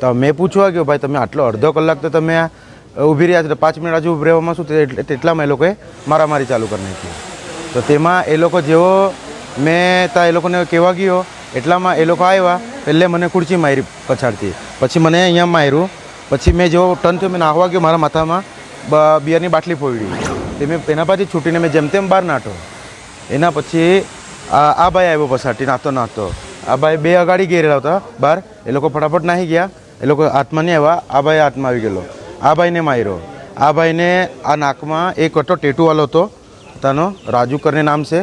તો મેં પૂછવા ગયો, ભાઈ, તમે આટલો અડધો કલાક તો તમે ઊભી રહ્યા છો પાંચ મિનિટ હજુ ઊભી રહેવામાં શું તેટલામાં એ લોકોએ મારામારી ચાલુ કરી નાખી. તો તેમાં એ લોકો જેવો મેં ત્યાં એ લોકોને કહેવા ગયો, એટલામાં એ લોકો આવ્યા પહેલે મને ખુરચી મારી પછાડતી. પછી મને અહીંયા માર્યું. પછી મેં જેવો ટર્ન થયો, મેં નાહવા ગયો મારા માથામાં બિયરની બાટલી ફોડી. તે મેં એના પછી છૂટીને મેં જેમ તેમ બહાર નાઠો. એના પછી આ ભાઈ આવ્યો પછાડથી નાતો નાતો. આ ભાઈ બે અગાડી ગયેલા હતા બહાર એ લોકો ફટાફટ નાહી ગયા. એ લોકો હાથમાં નહીં આવ્યા, આ ભાઈ હાથમાં આવી ગયેલો. આ ભાઈને માર્યો. આ ભાઈને આ નાકમાં એક હતો ટેટુવાળો હતો. તાનો રાજુ કરીને નામ છે.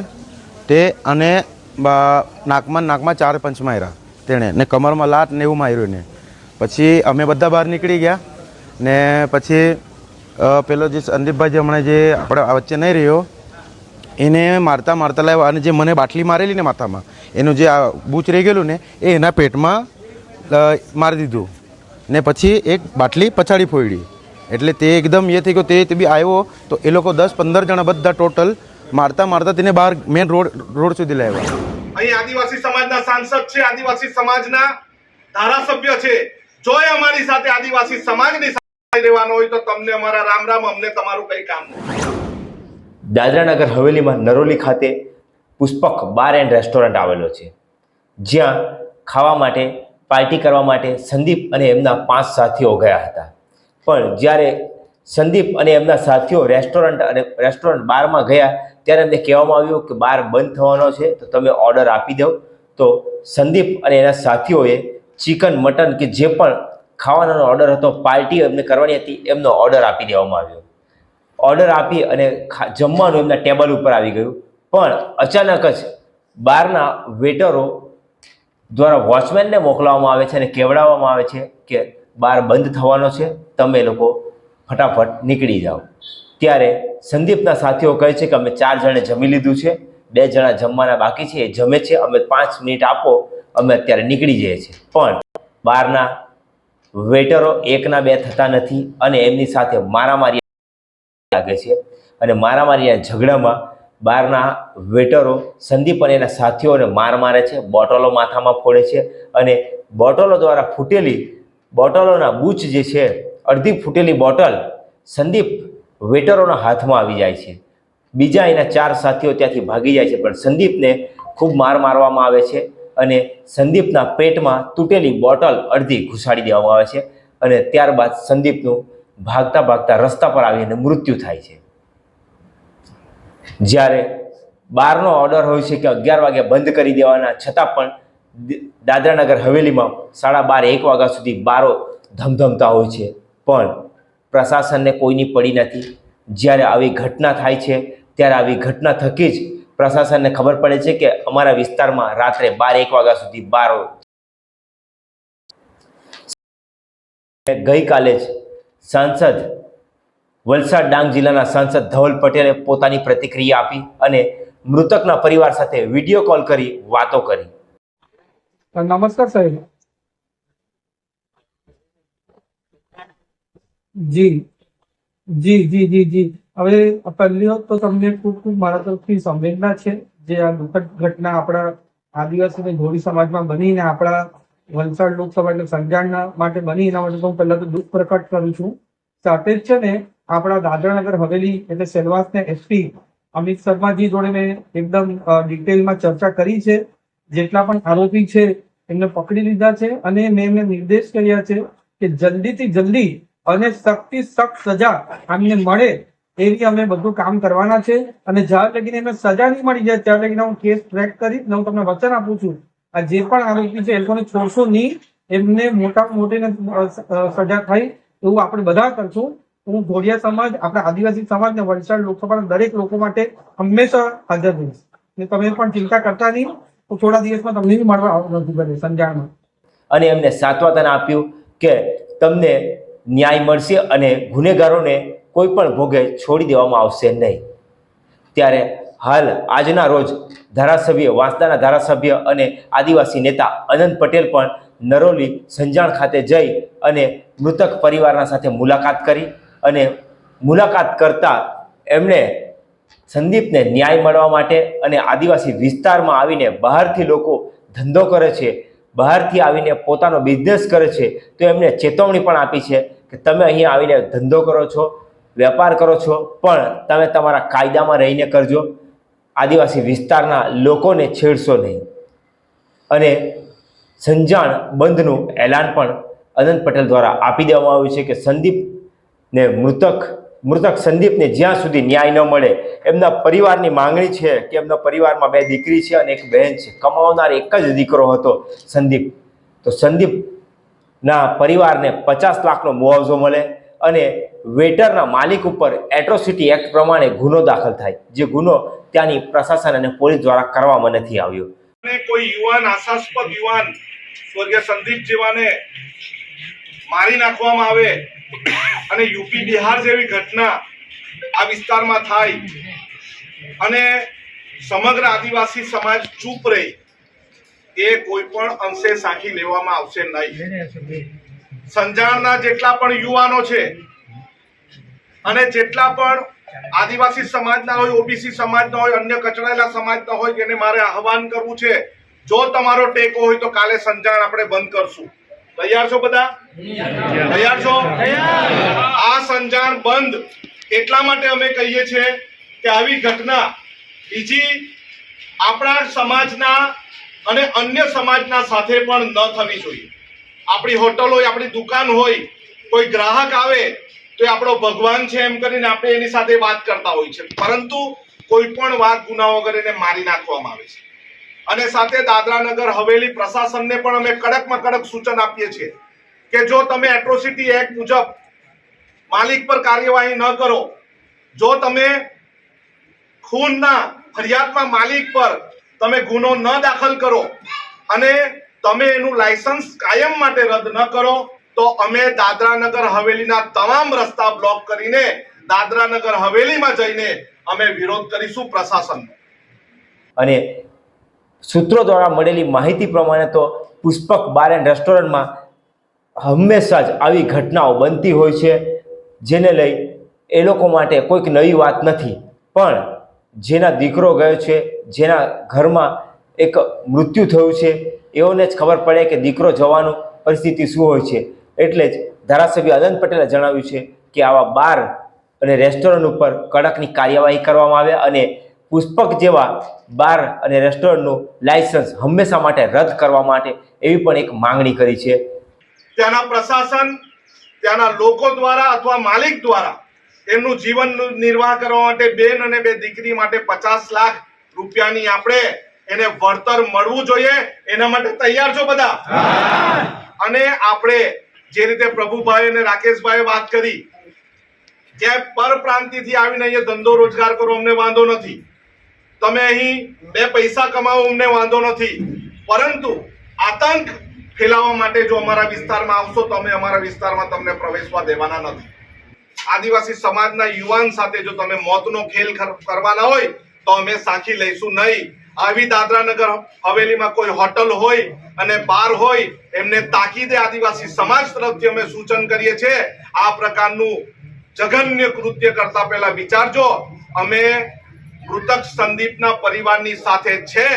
તે અને નાકમાં નાકમાં ચાર પંચ માર્યા તેણે. ને કમરમાં લાટ ને એવું માર્યું ને પછી અમે બધા બહાર નીકળી ગયા. ને પછી પેલો જે સંદીપભાઈ હમણાં જે આપણે વચ્ચે નહીં રહ્યો એને મારતા મારતા લાવ્યા અને જે મને બાટલી મારેલી ને માથામાં, એનું જે આ બૂચ રહી ગયેલું ને, એ એના પેટમાં મારી દીધું. ને પછી એક બાટલી પછાડી ફોડી. એટલે તે એકદમ એ થઈ ગયો, તે બી આવ્યો, તો એ લોકો દસ પંદર જણા બધા ટોટલ મારતા મારતા તેને બહાર મેન રોડ રોડ સુધી લાવ્યા. અહીં આદિવાસી સમાજના સાંસદ છે, આદિવાસી સમાજના ધારાસભ્ય છે. જોય અમારી સાથે આદિવાસી સમાજની સાથે રહેવાનો હોય તો તમને અમારા રામ રામ, અમને તમારું કઈ કામ નહીં દાદરાનગર હવેલીમાં નરોલી ખાતે પુષ્પક બાર એન્ડ રેસ્ટોરન્ટ આવેલો છે. જ્યાં ખાવા માટે, પાર્ટી કરવા માટે સંદીપ અને એમના પાંચ સાથીઓ ગયા હતા. પણ જ્યારે સંદીપ અને એમના સાથીઓ રેસ્ટોરન્ટ અને રેસ્ટોરન્ટ બારમાં ગયા, ત્યારે એમને કહેવામાં આવ્યું કે બાર બંધ થવાનો છે, તો તમે ઓર્ડર આપી દો. તો સંદીપ અને એના સાથીઓએ ચિકન, મટન કે જે પણ ખાવાનો ઓર્ડર હતો, પાર્ટી એમને કરવાની હતી, એમનો ઓર્ડર આપી દેવામાં આવ્યો. ઓર્ડર આપી અને જમવાનું એમના ટેબલ ઉપર આવી ગયું. પણ અચાનક જ બહારના વેટરો દ્વારા વોચમેનને મોકલવામાં આવે છે અને કહેવડાવવામાં આવે છે કે બાર બંધ થવાનો છે, તમે લોકો ફટાફટ નીકળી જાઓ. ત્યારે સંદીપના સાથીઓ કહે છે કે અમે ચાર જણે જમી લીધું છે, બે જણા જમવાના બાકી છે, એ જમે છે, અમે પાંચ મિનિટ આપો, અમે અત્યારે નીકળી જઈએ છીએ. પણ બહારના વેટરો એકના બે થતા નથી અને એમની સાથે મારામારી લાગે છે. અને મારામારીના ઝઘડામાં બહારના વેટરો સંદીપ અને એના સાથીઓને માર મારે છે, બોટલો માથામાં ફોડે છે અને બોટલો દ્વારા ફૂટેલી બોટલોના બૂચ જે છે, અડધી ફૂટેલી બોટલ સંદીપ વેટરોના હાથમાં આવી જાય છે. બીજા એના ચાર સાથીઓ ત્યાંથી ભાગી જાય છે, પણ સંદીપને ખૂબ માર મારવામાં આવે છે અને સંદીપના પેટમાં તૂટેલી બોટલ અડધી ઘુસાડી દેવામાં આવે છે અને ત્યારબાદ સંદીપનું ભાગતા ભાગતા રસ્તા પર આવીને મૃત્યુ થાય છે. જ્યારે બારનો ઓર્ડર હોય છે કે અગિયાર વાગે બંધ કરી દેવાના, છતાં પણ દાદરાનગર હવેલીમાં સાડા બાર, એક વાગ્યા સુધી બારો ધમધમતા હોય છે. પણ પ્રશાસનને કોઈની પડી નથી. જ્યારે આવી ઘટના થાય છે, ત્યારે આવી ઘટના થકી જ પ્રશાસનને ખબર પડે છે કે અમારા વિસ્તારમાં રાત્રે બાર, એક વાગ્યા સુધી બારો. ગઈકાલે જ સાંસદ વલસાડ ડાંગ જિલ્લાના સાંસદ ધવલ પટેલે પોતાની પ્રતિક્રિયા આપી અને મૃતકના પરિવાર સાથે વીડિયો કોલ કરી વાતો કરી. નમસ્કાર સાહેબ. જી. જી જી જી જી. હવે પહેલી તો તમને ખૂબ ખૂબ મારા તરફથી સંવેદના છે જે આ દુઃખદ ઘટના આપણા આદિવાસી અને ધોળી સમાજમાં બનીને આપણા વલસાડ લોકસભા એટલે સંજાણના માટે બની એના માટે હું પહેલા તો દુઃખ પ્રકટ કરું છું. સાથે જ છે ને, આપણા દાદરાનગર હવેલી એટલે સેલવાસને એસપી અમિત શર્માજી જોડે મેં એકદમ ડિટેલમાં ચર્ચા કરી છે. જેટલા પણ આરોપી છે, એમને પકડી લીધા છે અને મેં એમને નિર્દેશ કર્યા છે કે જલ્દીથી જલ્દી અને સખ્તથી સખ્ત સજા અમને મળે એવી અમે બધું કામ કરવાના છે. અને જ્યાં લગીને એમને સજા નહીં મળી જાય, ત્યાં લગીને હું કેસ ટ્રેક કરી ને હું તમને વચન આપું છું. આ જે પણ આરોપી છે, એ લોકોને છોડશો નહીં એમને મોટા મોટી સજા થાય એવું આપણે બધા કરશું. હું ધોળિયા સમાજ, આપણા આદિવાસી સમાજ ને વલસાડ લોકસભાના દરેક લોકો માટે હંમેશા હાજર રહીશ. ને તમે પણ ચિંતા કરતા નહીં. હું થોડા દિવસમાં તમને બી મળવા નથી બને, સંજાણમાં. અને એમને સાત્વતન આપ્યું કે તમને ન્યાય મળશે અને ગુનેગારોને કોઈ પણ ભોગે છોડી દેવામાં આવશે નહીં. ત્યારે હાલ આજના રોજ ધારાસભ્ય, વાંસદાના ધારાસભ્ય અને આદિવાસી નેતા અનંત પટેલ પણ નરોલી સંજાણ ખાતે જઈ અને મૃતક પરિવારના સાથે મુલાકાત કરી અને મુલાકાત કરતા એમણે સંદીપને ન્યાય મળવા માટે અને આદિવાસી વિસ્તારમાં આવીને બહારથી લોકો ધંધો કરે છે, બહારથી આવીને પોતાનો બિઝનેસ કરે છે, તો એમને ચેતવણી પણ આપી છે કે તમે અહીંયા આવીને ધંધો કરો છો, વેપાર કરો છો, પણ તમે તમારા કાયદામાં રહીને કરજો. આદિવાસી વિસ્તારના લોકોને છેડશો નહીં. અને સંજાણ બંધનું એલાન પણ અનંત પટેલ દ્વારા આપી દેવામાં આવ્યું છે કે સંદીપને મૃતક મૃતક સંદીપને જ્યાં સુધી ન્યાય ન મળે, એમના પરિવારની માંગણી છે કે એમના પરિવારમાં બે દીકરી છે અને એક બહેન છે. કમાવનાર એક જ દીકરો હતો સંદીપ. તો સંદીપના પરિવારને પચાસ લાખનો મુઆવજો મળે અને વેટરના માલિક ઉપર એટ્રોસિટી એક્ટ પ્રમાણે ગુનો દાખલ થાય જે ગુનો ત્યાંની પ્રશાસન અને પોલીસ દ્વારા કરવામાં નથી આવ્યો. અને કોઈ યુવાન આશાસ્પદ યુવાન સ્વર્ગીય સંદીપ જેવાને મારી નાખવામાં આવે અને યુપી બિહાર જેવી ઘટના આ વિસ્તારમાં થાય અને સમગ્ર આદિવાસી સમાજ ચૂપ રહી એ કોઈ પણ અંશે સાખી લેવામાં આવશે નહીં. સંજાણના જેટલા પણ યુવાનો છે અને જેટલા પણ આદિવાસી સમાજના હોય, ઓબીસી સમાજના હોય, અન્ય કચડાયેલા સમાજના હોય એને મારે આહવાન કરવું છે, જો તમારો ટેકો હોય તો કાલે સંજાણ આપણે બંધ કરશું. તૈયાર છો બધા? તૈયાર છો? આ સંજાણ બંધ. એટલા માટે અમે કહીએ છીએ કે આવી ઘટના, બીજી આપણા સમાજના અને અન્ય સમાજના સાથે પણ ન થવી જોઈએ. આપણી હોટલ હોય, આપણી દુકાન હોય, કોઈ ગ્રાહક આવે તો એ આપણો ભગવાન છે એમ કરીને આપણે એની સાથે વાત કરતા હોય છે. પરંતુ કોઈ પણ વાત ગુના વગર એને મારી નાખવામાં આવે છે. અને સાથે દાદરા નગર હવેલી પ્રશાસનને પણ અમે કડકમાં કડક સૂચન આપીએ છીએ કે જો તમે એટ્રોસિટી એક્ટ મુજબ માલિક પર કાર્યવાહી ન કરો, જો તમે ખૂનના ફરિયાદમાં માલિક પર તમે ગુનો ન દાખલ કરો અને તમે એનું લાયસન્સ કાયમ માટે રદ ન કરો તો અમે દાદરા નગર હવેલીના તમામ રસ્તા બ્લોક કરીને દાદરા નગર હવેલીમાં જઈને અમે વિરોધ કરીશું પ્રશાસનનો. અને સૂત્રો દ્વારા મળેલી માહિતી પ્રમાણે તો પુષ્પક બાર એન્ડ રેસ્ટોરન્ટમાં હંમેશા જ આવી ઘટનાઓ બનતી હોય છે, જેને લઈ એ લોકો માટે કોઈક નવી વાત નથી. પણ જેના દીકરો ગયો છે, જેના ઘરમાં એક મૃત્યુ થયું છે, એઓને જ ખબર પડે કે દીકરો જવાનું પરિસ્થિતિ શું હોય છે. એટલે જ ધારાસભ્ય અનંત પટેલે જણાવ્યું છે કે આવા બાર અને રેસ્ટોરન્ટ ઉપર કડકની કાર્યવાહી કરવામાં આવે અને પુષ્પક જેવા બાર અને રેસ્ટોરન્ટનું લાયસન્સ હંમેશા માટે રદ કરવા માટે એવી પણ એક માંગણી કરી છે. ત્યાંના પ્રશાસન ત્યાંના લોકો દ્વારા અથવા માલિક દ્વારા એમનું જીવન નિર્વાહ કરવા માટે બેન અને બે દીકરી માટે પચાસ લાખ રૂપિયાની આપણે એને વળતર મળવું જોઈએ. એના માટે તૈયાર છો બધા? અને આપણે જે રીતે પ્રભુભાઈ અને રાકેશભાઈ વાત કરી કે પરપ્રાંતિથી આવીને અહીંયા ધંધો રોજગાર કરો અમને વાંધો નથી. તમે અહીં બે પૈસા કમાવો અમને વાંધો નથી. પરંતુ આતંક ફેલાવવા માટે જો અમારા વિસ્તારમાં આવશો તો અમે અમારા વિસ્તારમાં તમને પ્રવેશવા દેવાના નથી. આદિવાસી સમાજના યુવાન સાથે જો તમે મોતનો ખેલ કર- કરવાના હોય, તો અમે સાખી લઈશું નહીં. આવી દાદરા નગર હવેલીમાં કોઈ હોટલ હોય અને બાર હોય, એમને તાકીદે આદિવાસી સમાજ તરફથી અમે સૂચન કરીએ છીએ. આ પ્રકારનું જઘન્ય કૃત્ય કરતા પહેલા વિચારજો. અમે મૃતક સંદીપના પરિવારની સાથે છે.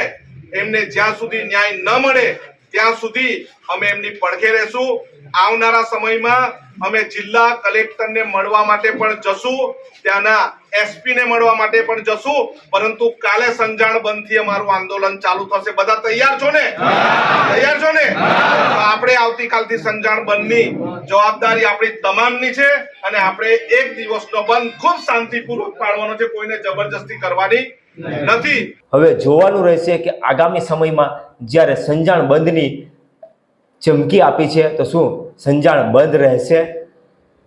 એમને જ્યાં સુધી ન્યાય ન મળે, ત્યાં સુધી અમે એમની પડખે રહેશું. આવનારા સમયમાં અમે જિલ્લા કલેક્ટરને મળવા માટે પણ જશું, ત્યાંના એસપી ને મળવા માટે પણ જશું, પરંતુ કાલે સંજાણ બંધથી અમારું આંદોલન ચાલુ થશે. બધા તૈયાર છો ને? તૈયાર છો ને? આપણે આવતીકાલથી સંજાણ બંધની જવાબદારી આપણી તમામની છે અને આપણે એક દિવસનો બંધ ખૂબ શાંતિપૂર્વક પાડવાનો છે, કોઈને જબરજસ્તી કરવાની નથી. હવે જોવાનું રહેશે કે આગામી સમયમાં જ્યારે સંજાણ બંધની ચમકી આપી છે, તો શું? સંજાણ બંધ રહેશે.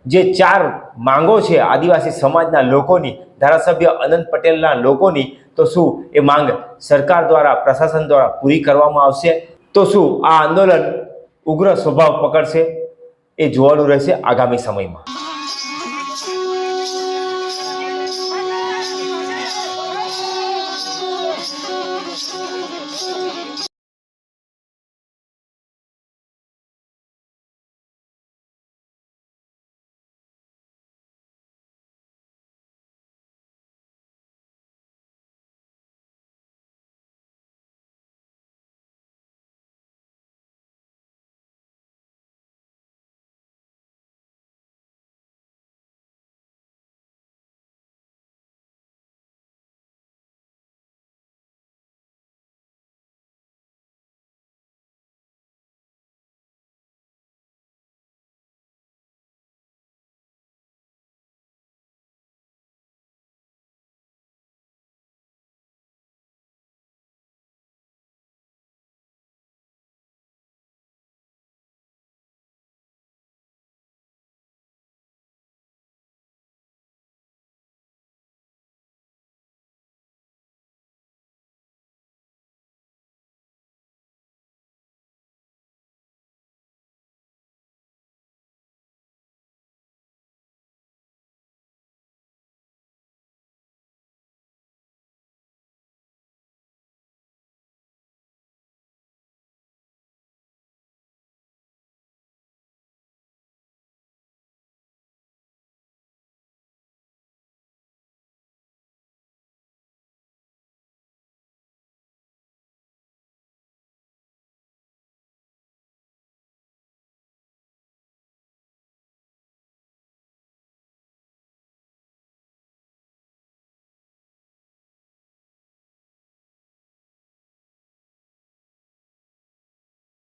જે ચાર માંગો છે આદિવાસી સમાજના લોકોની, ધારાસભ્ય અનંત પટેલના લોકોની, તો શું? એ માંગ સરકાર દ્વારા, પ્રશાસન દ્વારા પૂરી કરવામાં આવશે. તો શું? આ આંદોલન ઉગ્ર સ્વભાવ પકડશે. એ જોવાનું રહેશે આગામી સમયમાં.